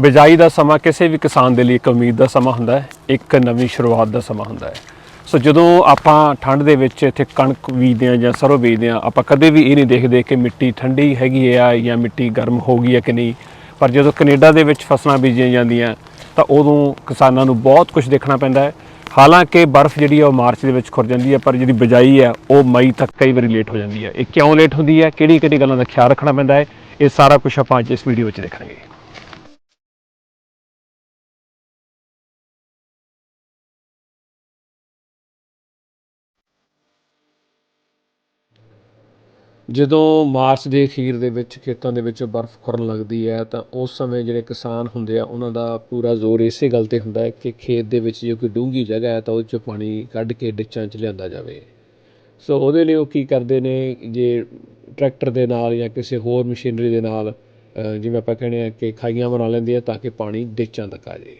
ਬਿਜਾਈ ਦਾ ਸਮਾਂ ਕਿਸੇ ਵੀ ਕਿਸਾਨ ਦੇ ਲਈ ਇੱਕ ਉਮੀਦ ਦਾ ਸਮਾਂ ਹੁੰਦਾ ਹੈ, ਇੱਕ ਨਵੀਂ ਸ਼ੁਰੂਆਤ ਦਾ ਸਮਾਂ ਹੁੰਦਾ ਹੈ। ਸੋ ਜਦੋਂ ਆਪਾਂ ਠੰਡ ਦੇ ਵਿੱਚ ਇੱਥੇ ਕਣਕ ਬੀਜਦੇ ਆ ਜਾਂ ਸਰੋਂ ਬੀਜਦੇ ਆ ਆਪਾਂ ਕਦੇ ਵੀ ਇਹ ਨਹੀਂ ਦੇਖਦੇ ਕਿ ਮਿੱਟੀ ਠੰਡੀ ਹੈਗੀ ਆ ਜਾਂ ਮਿੱਟੀ ਗਰਮ ਹੋ ਗਈ ਹੈ ਕਿ ਨਹੀਂ। ਪਰ ਜਦੋਂ ਕੈਨੇਡਾ ਦੇ ਵਿੱਚ ਫਸਲਾਂ ਬੀਜੀਆਂ ਜਾਂਦੀਆਂ, ਤਾਂ ਉਦੋਂ ਕਿਸਾਨਾਂ ਨੂੰ ਬਹੁਤ ਕੁਝ ਦੇਖਣਾ ਪੈਂਦਾ ਹੈ। ਹਾਲਾਂਕਿ ਬਰਫ਼ ਜਿਹੜੀ ਆ ਉਹ ਮਾਰਚ ਦੇ ਵਿੱਚ ਖੁਰ ਜਾਂਦੀ ਹੈ, ਪਰ ਜਿਹੜੀ ਬਿਜਾਈ ਹੈ, ਉਹ ਮਈ ਤੱਕ ਕਈ ਵਾਰੀ ਲੇਟ ਹੋ ਜਾਂਦੀ ਹੈ। ਇਹ ਕਿਉਂ ਲੇਟ ਹੁੰਦੀ ਹੈ? ਕਿਹੜੀ ਕਿਹੜੀ ਗੱਲਾਂ ਦਾ ਖਿਆਲ ਰੱਖਣਾ ਪੈਂਦਾ ਹੈ? ਇਹ ਸਾਰਾ ਕੁਝ ਆਪਾਂ ਅੱਜ ਇਸ ਵੀਡੀਓ ਵਿੱਚ ਦੇਖਾਂਗੇ। ਜਦੋਂ ਮਾਰਚ ਦੇ ਅਖੀਰ ਦੇ ਵਿੱਚ ਖੇਤਾਂ ਦੇ ਵਿੱਚ ਬਰਫ਼ ਖੁਰਨ ਲੱਗਦੀ ਹੈ, ਤਾਂ ਉਸ ਸਮੇਂ ਜਿਹੜੇ ਕਿਸਾਨ ਹੁੰਦੇ ਆ, ਉਹਨਾਂ ਦਾ ਪੂਰਾ ਜ਼ੋਰ ਇਸੇ ਗੱਲ ਤੇ ਹੁੰਦਾ ਕਿ ਖੇਤ ਦੇ ਵਿੱਚ ਜੇ ਕੋਈ ਡੂੰਘੀ ਜਗ੍ਹਾ ਹੈ, ਤਾਂ ਉਹ 'ਚੋਂ ਪਾਣੀ ਕੱਢ ਕੇ ਡਿੱਚਾਂ 'ਚ ਲਿਆਂਦਾ ਜਾਵੇ। ਸੋ ਉਹਦੇ ਲਈ ਉਹ ਕੀ ਕਰਦੇ ਨੇ, ਜੇ ਟਰੈਕਟਰ ਦੇ ਨਾਲ ਜਾਂ ਕਿਸੇ ਹੋਰ ਮਸ਼ੀਨਰੀ ਦੇ ਨਾਲ ਜਿਵੇਂ ਆਪਾਂ ਕਹਿੰਦੇ ਹਾਂ ਕਿ ਖਾਈਆਂ ਬਣਾ ਲੈਂਦੇ ਆ ਤਾਂ ਕਿ ਪਾਣੀ ਡਿੱਚਾਂ ਤੱਕ ਆ ਜਾਵੇ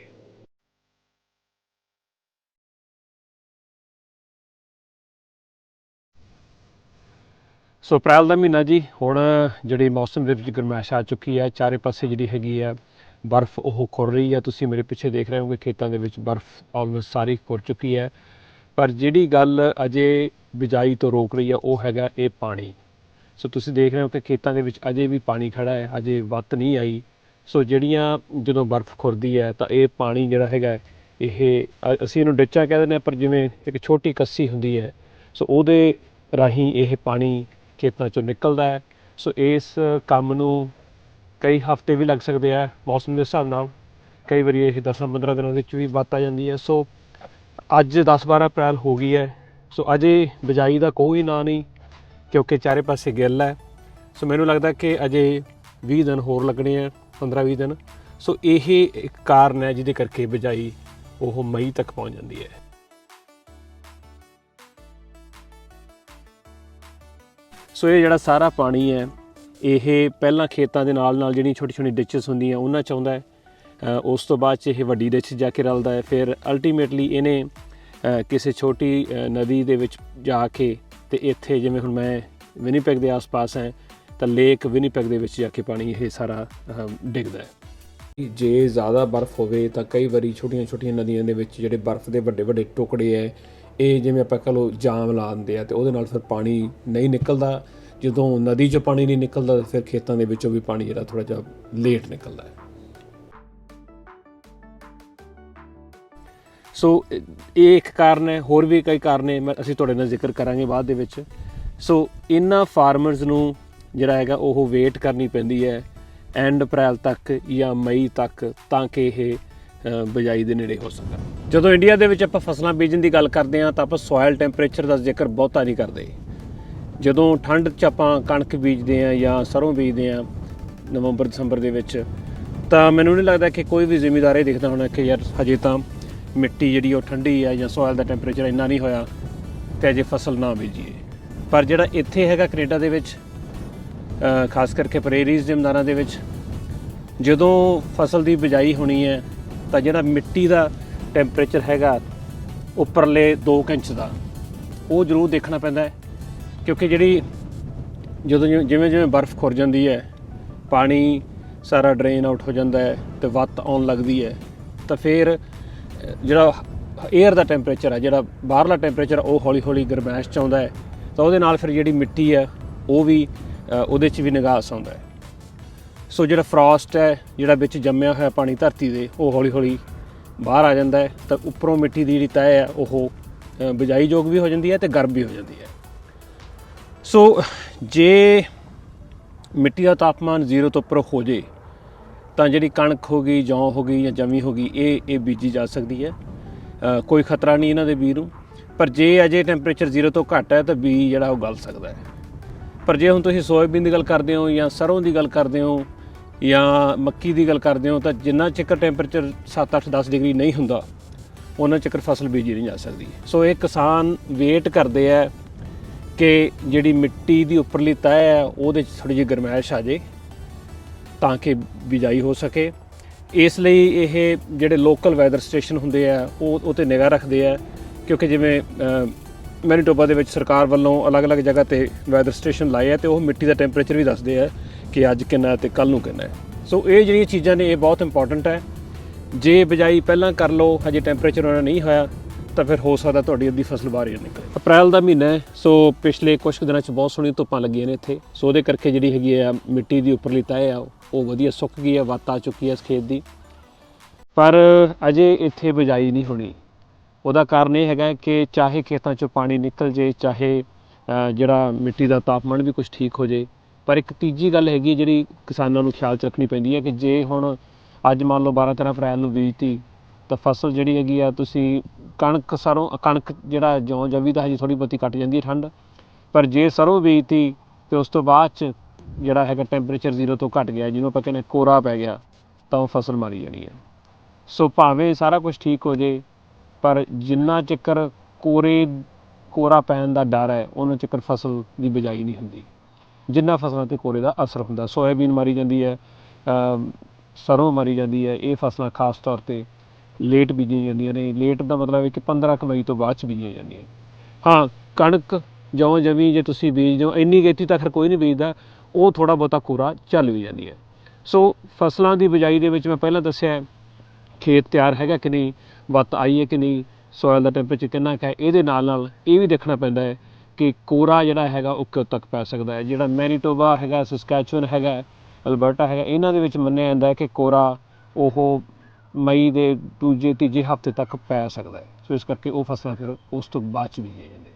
ਸੋ ਅਪ੍ਰੈਲ ਦਾ ਮਹੀਨਾ ਜੀ, ਹੁਣ ਜਿਹੜੀ ਮੌਸਮ ਦੇ ਵਿੱਚ ਗਰਮੈਸ਼ ਆ ਚੁੱਕੀ ਹੈ, ਚਾਰੇ ਪਾਸੇ ਜਿਹੜੀ ਹੈਗੀ ਹੈ ਬਰਫ਼ ਉਹ ਖੁਰ ਰਹੀ ਹੈ। ਤੁਸੀਂ ਮੇਰੇ ਪਿੱਛੇ ਦੇਖ ਰਹੇ ਹੋਗੇ ਖੇਤਾਂ ਦੇ ਵਿੱਚ ਬਰਫ਼ ਆਲਮੋਸਟ ਸਾਰੀ ਖੁਰ ਚੁੱਕੀ ਹੈ। ਪਰ ਜਿਹੜੀ ਗੱਲ ਅਜੇ ਬਿਜਾਈ ਤੋਂ ਰੋਕ ਰਹੀ ਹੈ, ਉਹ ਹੈਗਾ ਇਹ ਪਾਣੀ। ਸੋ ਤੁਸੀਂ ਦੇਖ ਰਹੇ ਹੋ ਕਿ ਖੇਤਾਂ ਦੇ ਵਿੱਚ ਅਜੇ ਵੀ ਪਾਣੀ ਖੜਾ ਹੈ, ਅਜੇ ਵੱਤ ਨਹੀਂ ਆਈ। ਸੋ ਜਿਹੜੀਆਂ ਜਦੋਂ ਬਰਫ਼ ਖੁਰਦੀ ਹੈ, ਤਾਂ ਇਹ ਪਾਣੀ ਜਿਹੜਾ ਹੈਗਾ, ਇਹ ਅਸੀਂ ਇਹਨੂੰ ਡਿੱਚਾ ਕਹਿ ਦਿੰਦੇ ਹਾਂ, ਪਰ ਜਿਵੇਂ ਇੱਕ ਛੋਟੀ ਕੱਸੀ ਹੁੰਦੀ ਹੈ, ਸੋ ਉਹਦੇ ਰਾਹੀਂ ਇਹ ਪਾਣੀ ਖੇਤਾਂ ਚੋਂ ਨਿਕਲਦਾ ਹੈ। ਸੋ ਇਸ ਕੰਮ ਨੂੰ ਕਈ ਹਫ਼ਤੇ ਵੀ ਲੱਗ ਸਕਦੇ ਆ, ਮੌਸਮ ਦੇ ਹਿਸਾਬ ਨਾਲ। ਕਈ ਵਾਰੀ ਇਹ 10-15 ਦਿਨਾਂ ਵਿੱਚ ਵੀ ਵੱਧ ਆ ਜਾਂਦੀ ਹੈ। ਸੋ ਅੱਜ 10-12 ਅਪ੍ਰੈਲ ਹੋ ਗਈ ਹੈ। ਸੋ ਅਜੇ ਬਿਜਾਈ ਦਾ ਕੋਈ ਨਾਂ ਨਹੀਂ, ਕਿਉਂਕਿ ਚਾਰੇ ਪਾਸੇ ਗਿੱਲ ਹੈ। ਸੋ ਮੈਨੂੰ ਲੱਗਦਾ ਕਿ ਅਜੇ 20 ਦਿਨ ਹੋਰ ਲੱਗਣੇ ਆ 15-20 ਦਿਨ। ਸੋ ਇਹ ਇੱਕ ਕਾਰਨ ਹੈ ਜਿਹਦੇ ਕਰਕੇ ਬਿਜਾਈ ਉਹ ਮਈ ਤੱਕ ਪਹੁੰਚ ਜਾਂਦੀ ਹੈ। ਸੋ ਇਹ ਜਿਹੜਾ ਸਾਰਾ ਪਾਣੀ ਹੈ, ਇਹ ਪਹਿਲਾਂ ਖੇਤਾਂ ਦੇ ਨਾਲ ਨਾਲ ਜਿਹੜੀਆਂ ਛੋਟੀ ਛੋਟੀ ਡਿਚਸ ਹੁੰਦੀਆਂ, ਉਹਨਾਂ ਚ ਆਉਂਦਾ ਹੈ। ਉਸ ਤੋਂ ਬਾਅਦ ਚ ਇਹ ਵੱਡੀ ਡਿਚ ਜਾ ਕੇ ਰਲਦਾ ਹੈ। ਫਿਰ ਅਲਟੀਮੇਟਲੀ ਇਹਨੇ ਕਿਸੇ ਛੋਟੀ ਨਦੀ ਦੇ ਵਿੱਚ ਜਾ ਕੇ ਤੇ ਇੱਥੇ ਜਿਵੇਂ ਹੁਣ ਮੈਂ ਵਿਨੀਪੈਗ ਦੇ ਆਸ-ਪਾਸ ਹਾਂ, ਤਾਂ ਲੇਕ ਵਿਨੀਪੈਗ ਦੇ ਵਿੱਚ ਜਾ ਕੇ ਪਾਣੀ ਇਹ ਸਾਰਾ ਡਿੱਗਦਾ ਹੈ। ਜੇ ਜ਼ਿਆਦਾ ਬਰਫ਼ ਹੋਵੇ ਤਾਂ ਕਈ ਵਾਰੀ ਛੋਟੀਆਂ-ਛੋਟੀਆਂ ਨਦੀਆਂ ਦੇ ਵਿੱਚ ਜਿਹੜੇ ਬਰਫ਼ ਦੇ ਵੱਡੇ-ਵੱਡੇ ਟੁਕੜੇ ਐ ਇਹ ਜਿਵੇਂ ਆਪਾਂ ਕਹ ਲਓ ਜਾਮ ਲਾ ਦਿੰਦੇ ਆ ਤੇ ਉਹਦੇ ਨਾਲ ਫਿਰ ਪਾਣੀ ਨਹੀਂ ਨਿਕਲਦਾ। ਜਦੋਂ ਨਦੀ 'ਚੋਂ ਪਾਣੀ ਨਹੀਂ ਨਿਕਲਦਾ ਤਾਂ ਫਿਰ ਖੇਤਾਂ ਦੇ ਵਿੱਚੋਂ ਵੀ ਪਾਣੀ ਜਿਹੜਾ ਥੋੜਾ ਜਿਹਾ ਲੇਟ ਨਿਕਲਦਾ ਹੈ। ਸੋ ਇਹ ਇੱਕ ਕਾਰਨ ਹੈ, ਹੋਰ ਵੀ ਕਈ ਕਾਰਨ ਨੇ, ਮੈਂ- ਅਸੀਂ ਤੁਹਾਡੇ ਨਾਲ ਜ਼ਿਕਰ ਕਰਾਂਗੇ ਬਾਅਦ ਦੇ ਵਿੱਚ। ਸੋ ਇਹਨਾਂ ਫਾਰਮਰਸ ਨੂੰ ਜਿਹੜਾ ਹੈਗਾ, ਉਹ ਵੇਟ ਕਰਨੀ ਪੈਂਦੀ ਹੈ ਐਂਡ ਅਪ੍ਰੈਲ ਤੱਕ ਜਾਂ ਮਈ ਤੱਕ ਤਾਂ ਕਿ ਇਹ ਬਿਜਾਈ ਦੇ ਨੇੜੇ ਹੋ ਸਕਣ ਜਦੋਂ ਇੰਡੀਆ ਦੇ ਵਿੱਚ ਆਪਾਂ ਫਸਲਾਂ ਬੀਜਣ ਦੀ ਗੱਲ ਕਰਦੇ ਹਾਂ, ਤਾਂ ਆਪਾਂ ਸੋਇਲ ਟੈਂਪਰੇਚਰ ਦਾ ਜ਼ਿਕਰ ਬਹੁਤਾ ਨਹੀਂ ਕਰਦੇ। ਜਦੋਂ ਠੰਡ 'ਚ ਆਪਾਂ ਕਣਕ ਬੀਜਦੇ ਆ ਜਾਂ ਸਰੋਂ ਬੀਜਦੇ ਆ ਨਵੰਬਰ, ਦਸੰਬਰ ਦੇ ਵਿੱਚ, ਤਾਂ ਮੈਨੂੰ ਨਹੀਂ ਲੱਗਦਾ ਕਿ ਕੋਈ ਵੀ ਜ਼ਿਮੀਦਾਰ ਇਹ ਦੇਖਦਾ ਹੋਣਾ ਕਿ ਯਾਰ ਹਜੇ ਤਾਂ ਮਿੱਟੀ ਜਿਹੜੀ ਉਹ ਠੰਡੀ ਆ ਜਾਂ ਸੋਇਲ ਦਾ ਟੈਂਪਰੇਚਰ ਇੰਨਾ ਨਹੀਂ ਹੋਇਆ ਤੇ ਅਜੇ ਫਸਲ ਨਾ ਬੀਜੀਏ। ਪਰ ਜਿਹੜਾ ਇੱਥੇ ਹੈਗਾ ਕੈਨੇਡਾ ਦੇ ਵਿੱਚ ਖਾਸ ਕਰਕੇ ਪ੍ਰੇਰੀਜ਼ ਦੇ ਦੇ ਵਿੱਚ, ਜਦੋਂ ਫਸਲ ਦੀ ਬਿਜਾਈ ਹੋਣੀ ਹੈ ਤਾਂ ਜਿਹੜਾ ਮਿੱਟੀ ਦਾ ਟੈਂਪਰੇਚਰ ਹੈਗਾ ਉੱਪਰਲੇ 2 ਇੰਚ ਦਾ, ਉਹ ਜ਼ਰੂਰ ਦੇਖਣਾ ਪੈਂਦਾ ਹੈ। ਕਿਉਂਕਿ ਜਿਹੜੀ ਜਦੋਂ ਜਿਵੇਂ ਜਿਵੇਂ ਜਿਵੇਂ ਬਰਫ਼ ਖੁਰ ਜਾਂਦੀ ਹੈ, ਪਾਣੀ ਸਾਰਾ ਡਰੇਨ ਆਊਟ ਹੋ ਜਾਂਦਾ ਹੈ ਤੇ ਵੱਤ ਆਉਣ ਲੱਗਦੀ ਹੈ, ਤਾਂ ਫਿਰ ਜਿਹੜਾ 에ਅਰ ਦਾ ਟੈਂਪਰੇਚਰ ਹੈ, ਜਿਹੜਾ ਬਾਹਰਲਾ ਟੈਂਪਰੇਚਰ ਉਹ ਹੌਲੀ ਹੌਲੀ ਗਰਮੈਸ਼ ਚ ਆਉਂਦਾ ਹੈ। ਤਾਂ ਉਹਦੇ ਨਾਲ ਫਿਰ ਜਿਹੜੀ ਮਿੱਟੀ ਹੈ, ਉਹ ਵੀ ਉਹਦੇ ਚ ਵੀ ਨਿਗਾਸ ਆਉਂਦਾ ਹੈ। ਸੋ ਜਿਹੜਾ ਫਰੋਸਟ ਹੈ ਜਿਹੜਾ ਵਿੱਚ ਜੰਮਿਆ ਹੋਇਆ ਪਾਣੀ ਧਰਤੀ ਦੇ ਉਹ ਹੌਲੀ ਹੌਲੀ ਬਾਹਰ ਆ ਜਾਂਦਾ ਹੈ। ਤਾਂ ਉੱਪਰੋਂ ਮਿੱਟੀ ਦੀ ਜਿਹੜੀ ਤਹਿ ਹੈ ਉਹ ਅ, ਬਿਜਾਈ ਯੋਗ ਵੀ ਹੋ ਜਾਂਦੀ ਹੈ ਤੇ ਗਰਮ ਵੀ ਹੋ ਜਾਂਦੀ ਹੈ। ਸੋ ਜੇ ਮਿੱਟੀ ਦਾ ਤਾਪਮਾਨ ਜ਼ੀਰੋ ਤੋਂ ਉੱਪਰ ਹੋ ਜੇ ਤਾਂ ਜਿਹੜੀ ਕਣਕ ਹੋ ਗਈ ਜੌਂ ਹੋ ਗਈ ਜਾਂ ਜਮੀ ਹੋ ਗਈ ਇਹ ਇਹ ਬੀਜੀ ਜਾ ਸਕਦੀ ਹੈ। ਕੋਈ ਖਤਰਾ ਨਹੀਂ ਇਹਨਾਂ ਦੇ ਬੀਜ ਨੂੰ। ਪਰ ਜੇ ਅਜੇ ਟੈਂਪਰੇਚਰ ਜ਼ੀਰੋ ਤੋਂ ਘੱਟ ਹੈ ਤਾਂ ਬੀਜ ਜਿਹੜਾ ਉਹ ਗਲ ਸਕਦਾ ਹੈ। ਪਰ ਜੇ ਹੁਣ ਤੁਸੀਂ ਸੋਇਆਬੀਨ ਦੀ ਗੱਲ ਕਰਦੇ ਹੋ ਜਾਂ ਸਰੋਂ ਦੀ ਗੱਲ ਕਰਦੇ ਹੋ ਜਾਂ ਮੱਕੀ ਦੀ ਗੱਲ ਕਰਦੇ ਹੋ ਤਾਂ ਜਿੰਨਾ ਚਿਕਰ ਟੈਂਪਰੇਚਰ 7 8 10 ਡਿਗਰੀ ਨਹੀਂ ਹੁੰਦਾ, ਉਹਨਾਂ ਚਿਕਰ ਫਸਲ ਬੀਜੀ ਨਹੀਂ ਜਾ ਸਕਦੀ। ਸੋ ਇਹ ਕਿਸਾਨ ਵੇਟ ਕਰਦੇ ਆ ਕਿ ਜਿਹੜੀ ਮਿੱਟੀ ਦੀ ਉੱਪਰਲੀ ਤਹਿ ਹੈ, ਉਹਦੇ 'ਚ ਥੋੜੀ ਜਿਹੀ ਗਰਮੈਸ਼ ਆ ਜੇ ਤਾਂ ਕਿ ਬਿਜਾਈ ਹੋ ਸਕੇ। ਇਸ ਲਈ ਇਹ ਜਿਹੜੇ ਲੋਕਲ ਵੈਦਰ ਸਟੇਸ਼ਨ ਹੁੰਦੇ ਆ, ਉਹ ਉਹ ਤੇ ਨਿਗਾਹ ਰੱਖਦੇ ਆ, ਕਿਉਂਕਿ ਜਿਵੇਂ ਮੈਨੀਟੋਬਾ ਦੇ ਵਿੱਚ ਸਰਕਾਰ ਵੱਲੋਂ ਅਲੱਗ-ਅਲੱਗ ਜਗ੍ਹਾ ਤੇ ਵੈਦਰ ਸਟੇਸ਼ਨ ਲਾਏ ਆ ਤੇ ਉਹ ਮਿੱਟੀ ਦਾ ਟੈਂਪਰੇਚਰ ਵੀ ਦੱਸਦੇ ਆ ਕਿ ਅੱਜ ਕਿੰਨਾ ਹੈ ਤੇ ਕੱਲ ਨੂੰ ਕਿੰਨਾ ਹੈ। ਸੋ ਇਹ ਜਿਹੜੀਆਂ ਚੀਜ਼ਾਂ ਨੇ, ਇਹ ਬਹੁਤ ਇੰਪੋਰਟੈਂਟ ਹੈ। ਜੇ ਬਿਜਾਈ ਪਹਿਲਾਂ ਕਰ ਲਓ, ਹਜੇ ਟੈਂਪਰੇਚਰ ਉਹਨਾਂ ਨਹੀਂ ਹੋਇਆ, ਤਾਂ ਫਿਰ ਹੋ ਸਕਦਾ ਤੁਹਾਡੀ ਅੱਧੀ ਫਸਲ ਬਾਹਰ ਹੀ ਨਿਕਲੇ। ਅਪ੍ਰੈਲ ਦਾ ਮਹੀਨਾ ਹੈ ਸੋ ਪਿਛਲੇ ਕੁਝ ਦਿਨਾਂ 'ਚ ਬਹੁਤ ਸੋਹਣੀ ਧੁੱਪਾਂ ਲੱਗੀਆਂ ਨੇ ਇੱਥੇ। ਸੋ ਉਹਦੇ ਕਰਕੇ ਜਿਹੜੀ ਹੈਗੀ ਆ, ਮਿੱਟੀ ਦੀ ਉੱਪਰਲੀ ਤਹਿ ਆ, ਉਹ ਵਧੀਆ ਸੁੱਕ ਗਈ ਹੈ ਵੱਤ ਆ ਚੁੱਕੀ ਹੈ ਇਸ ਖੇਤ ਦੀ। ਪਰ ਅਜੇ ਇੱਥੇ ਬਿਜਾਈ ਨਹੀਂ ਹੋਣੀ। ਉਹਦਾ ਕਾਰਨ ਇਹ ਹੈਗਾ ਕਿ ਚਾਹੇ ਖੇਤਾਂ 'ਚੋਂ ਪਾਣੀ ਨਿਕਲ ਜੇ, ਚਾਹੇ ਜਿਹੜਾ ਮਿੱਟੀ ਦਾ ਤਾਪਮਾਨ ਵੀ ਕੁਝ ਠੀਕ ਹੋ ਜੇ ਪਰ ਇੱਕ ਤੀਜੀ ਗੱਲ ਹੈਗੀ ਜਿਹੜੀ ਕਿਸਾਨਾਂ ਨੂੰ ਖਿਆਲ 'ਚ ਰੱਖਣੀ ਪੈਂਦੀ ਹੈ ਕਿ ਜੇ ਹੁਣ ਅੱਜ ਮੰਨ ਲਓ 12 13 ਅਪ੍ਰੈਲ ਨੂੰ ਬੀਜਤੀ, ਤਾਂ ਫਸਲ ਜਿਹੜੀ ਹੈਗੀ ਆ, ਤੁਸੀਂ ਕਣਕ ਸਰ੍ਹੋਂ ਕਣਕ ਜਿਹੜਾ ਜੌਂ ਜਵੀ ਤਾਂ ਹਜੇ ਥੋੜ੍ਹੀ ਬਹੁਤੀ ਘੱਟ ਜਾਂਦੀ ਹੈ ਠੰਡ, ਪਰ ਜੇ ਸਰ੍ਹੋਂ ਬੀਜਤੀ, ਤੇ ਉਸ ਤੋਂ ਬਾਅਦ 'ਚ ਜਿਹੜਾ ਹੈਗਾ ਟੈਂਪਰੇਚਰ ਜ਼ੀਰੋ ਤੋਂ ਘੱਟ ਗਿਆ, ਜਿਹਨੂੰ ਆਪਾਂ ਕਹਿੰਦੇ ਕੋਰਾ ਪੈ ਗਿਆ, ਤਾਂ ਉਹ ਫਸਲ ਮਾਰੀ ਜਾਣੀ ਹੈ। ਸੋ ਭਾਵੇਂ ਸਾਰਾ ਕੁਝ ਠੀਕ ਹੋ ਜੇ, ਪਰ ਜਿੰਨਾ ਚੱਕਰ ਕੋਰੇ, ਕੋਰਾ ਪੈਣ ਦਾ ਡਰ ਹੈ, ਉਹਨਾਂ ਚੱਕਰ ਫਸਲ ਦੀ ਬਿਜਾਈ ਨਹੀਂ ਹੁੰਦੀ। ਜਿੰਨਾ ਫਸਲਾਂ ਤੇ ਕੋਰੇ ਦਾ ਅਸਰ ਹੁੰਦਾ। ਸੋਇਆਬੀਨ ਮਾਰੀ ਜਾਂਦੀ ਹੈ, ਅਮ, ਸਰੋਂ ਮਾਰੀ ਜਾਂਦੀ ਹੈ, ਇਹ ਫਸਲਾਂ ਖਾਸ ਤੌਰ ਤੇ ਲੇਟ ਬੀਜੀਆਂ ਜਾਂਦੀਆਂ ਨੇ। ਲੇਟ ਦਾ ਮਤਲਬ ਹੈ ਕਿ 15 ਕੁ ਮਈ ਤੋਂ ਬਾਅਦ ਚ ਬੀਜੀਆਂ ਜਾਂਦੀਆਂ। ਹਾਂ, ਕਣਕ ਜੌਂ ਜਮੀ ਜੇ ਤੁਸੀਂ ਬੀਜਦੇ ਹੋ ਇੰਨੀ ਗੇਤੀ ਤਾਂ ਖਰ ਕੋਈ ਨਹੀਂ ਬੀਜਦਾ, ਉਹ ਥੋੜਾ ਬਹੁਤਾ ਕੋਰਾ ਚੱਲ ਵੀ ਜਾਂਦੀ ਹੈ। ਸੋ ਫਸਲਾਂ ਦੀ ਬਿਜਾਈ ਦੇ ਵਿੱਚ ਮੈਂ ਪਹਿਲਾਂ ਦੱਸਿਆ ਖੇਤ ਤਿਆਰ ਹੈਗਾ ਕਿ ਨਹੀਂ, ਵੱਤ ਆਈ ਹੈ ਕਿ ਨਹੀਂ ਸੋਇਲ ਦਾ ਟੈਂਪਰੇਚਰ ਕਿੰਨਾ ਕੁ ਹੈ, ਇਹਦੇ ਨਾਲ ਨਾਲ ਇਹ ਵੀ ਦੇਖਣਾ ਪੈਂਦਾ ਹੈ ਕਿ ਕੋਰਾ ਜਿਹੜਾ ਹੈਗਾ ਉਹ ਕਦੋਂ ਤੱਕ ਪੈ ਸਕਦਾ ਹੈ? ਜਿਹੜਾ ਮੈਨੀਟੋਬਾ ਹੈਗਾ, ਸਸਕੈਚੁਅਨ ਹੈਗਾ, ਅਲਬਰਟਾ ਹੈਗਾ, ਇਹਨਾਂ ਦੇ ਵਿੱਚ ਮੰਨਿਆ ਜਾਂਦਾ ਹੈ ਕਿ ਕੋਰਾ ਉਹ ਮਈ ਦੇ ਦੂਜੇ, ਤੀਜੇ ਹਫ਼ਤੇ ਤੱਕ ਪੈ ਸਕਦਾ ਸੋ ਇਸ ਕਰਕੇ ਉਹ ਫਸਲਾਂ ਫਿਰ ਉਸ ਤੋਂ ਬਾਅਦ ਚ ਬੀਜੀਆਂ ਜਾਂਦੀਆਂ